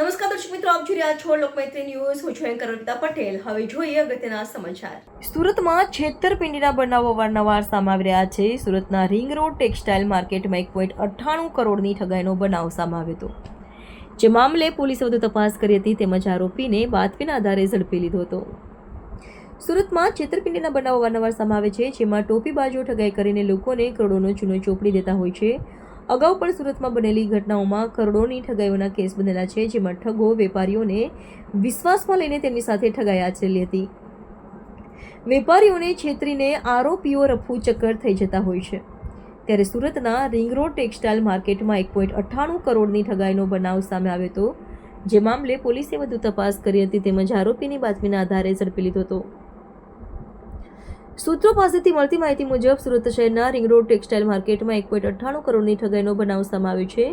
નમસ્કાર દર્શક મિત્રો, આપ જોઈ રહ્યા છો લોકમૈત્રી પટેલ. હવે જોઈએ અગત્યના સમાચાર. સુરતમાં છેતરપિંડીના બનાવો અવારનવાર સામે આવી રહ્યા છે. સુરતના રિંગ રોડ ટેક્સટાઇલ માર્કેટમાં અઠ્ઠાણું કરોડની ઠગાઈનો બનાવ સામે આવ્યો હતો. જે મામલે પોલીસે વધુ તપાસ કરી હતી, તેમજ આરોપીને બાતમીના આધારે ઝડપી લીધો હતો. સુરતમાં છેતરપિંડીના બનાવો અવારનવાર સમાવે છે, જેમાં ટોપીબાજો ઠગાઈ કરીને લોકોને કરોડોનો ચૂનો ચોપડી દેતા હોય છે. અગાઉ પણ સુરતમાં બનેલી ઘટનાઓમાં કરોડોની ઠગાઈઓના કેસ બનેલા છે, જેમાં ઠગો વેપારીઓને વિશ્વાસમાં લઈને તેમની સાથે ઠગાઈ આચરેલી હતી. વેપારીઓને છેતરીને આરોપીઓ રફુ ચક્કર થઈ જતા હોય છે. ત્યારે સુરતના રિંગ રોડ ટેક્સટાઇલ માર્કેટમાં એક પોઈન્ટ અઠ્ઠાણું કરોડની ઠગાઈનો બનાવ સામે આવ્યો હતો. જે મામલે પોલીસે વધુ તપાસ કરી હતી, તેમજ આરોપીની બાતમીના આધારે ઝડપી લીધો હતો. સૂત્રો પાસેથી મળતી માહિતી મુજબ સુરત શહેરના રિંગ રોડ ટેક્સટાઇલ માર્કેટમાં એક પોઈન્ટ અઠ્ઠાણું કરોડની ઠગાઈનો બનાવ સામે આવ્યો છે.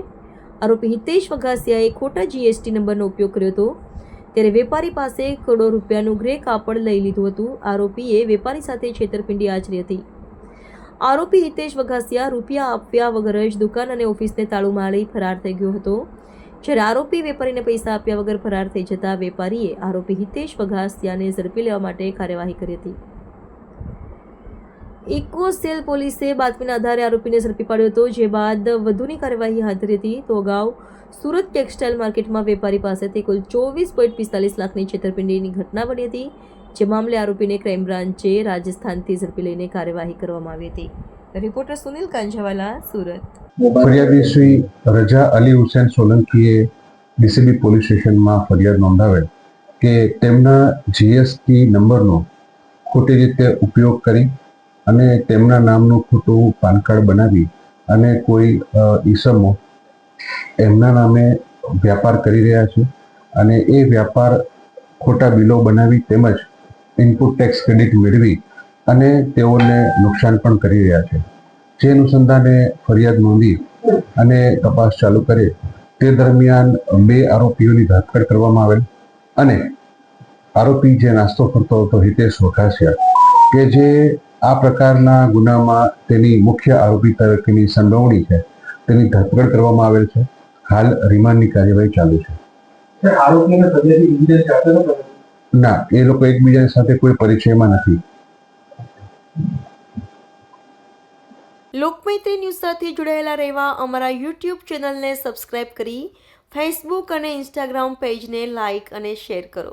આરોપી હિતેશ વઘાસિયાએ ખોટા જીએસટી નંબરનો ઉપયોગ કર્યો હતો. ત્યારે વેપારી પાસે કરોડો રૂપિયાનું ગ્રે કાપડ લઈ લીધું હતું. આરોપીએ વેપારી સાથે છેતરપિંડી આચરી હતી. આરોપી હિતેશ વઘાસિયા રૂપિયા આપ્યા વગર જ દુકાન અને ઓફિસને તાળું મારી ફરાર થઈ ગયો હતો. જ્યારે આરોપી વેપારીને પૈસા આપ્યા વગર ફરાર થઈ જતા વેપારીએ આરોપી હિતેશ વઘાસિયાને ઝડપી લેવા માટે કાર્યવાહી કરી હતી. ઇકો સેલ પોલીસે બાતમીના આધારે આરોપીને ઝડપી પાડ્યો હતો, જે બાદ વધુની કાર્યવાહી હાથ ધરી હતી. તો અગાઉ સુરત ટેક્સટાઇલ માર્કેટમાં વેપારી પાસેથી કુલ ચોવીસ પોઈન્ટ પિસ્તાલીસ લાખની છેતરપિંડીની ઘટના બની હતી, જે મામલે આરોપીને ક્રાઇમ બ્રાન્ચે રાજસ્થાનથી ઝડપી લઈને કાર્યવાહી કરવામાં આવી હતી. રિપોર્ટર સુનિલ કાંજાવાલા, સુરત. ફરિયાદી શ્રી રજા અલી હુસેન સોલંકીએ ડીસીબી પોલીસ સ્ટેશનમાં ફરિયાદ નોંધાવેલ કે તેમના જીએસટી નંબરનો ખોટી રીતે ઉપયોગ કરી અને તેમના નામનું ખોટું પાન કાર્ડ બનાવી અને કોઈ ઈસમો એમના નામે વ્યાપાર કરી રહ્યા છે અને એ વ્યાપાર ખોટા બિલો બનાવી તેમજ ઇનપુટ ટેક્સ ક્રેડિટ મેળવી અને તેઓને નુકસાન પણ કરી રહ્યા છે. જે અનુસંધાને ફરિયાદ નોંધી અને તપાસ ચાલુ કરે તે દરમિયાન બે આરોપીઓની ધરપકડ કરવામાં આવેલ અને આરોપી જે નાસ્તો કરતો હતો હિતેશ વઘાસિયા કે જે આ પ્રકારના ગુનામાં તેની મુખ્ય આરોપી તરીકેની સંડોવણી છે. તેની ધરપકડ કરવામાં આવેલ છે. હાલ રિમાન્ડની કાર્યવાહી ચાલુ છે. ના એ લોકો એકબીજા સાથે કોઈ પરિચયમાં નથી. લોકમૈત્રી ન્યૂઝ સાથે જોડાયેલા રહેવા અમારા યુટ્યુબ ચેનલને સબસ્ક્રાઇબ કરી ફેસબુક અને ઇન્સ્ટાગ્રામ પેજને લાઇક અને શેર કરો.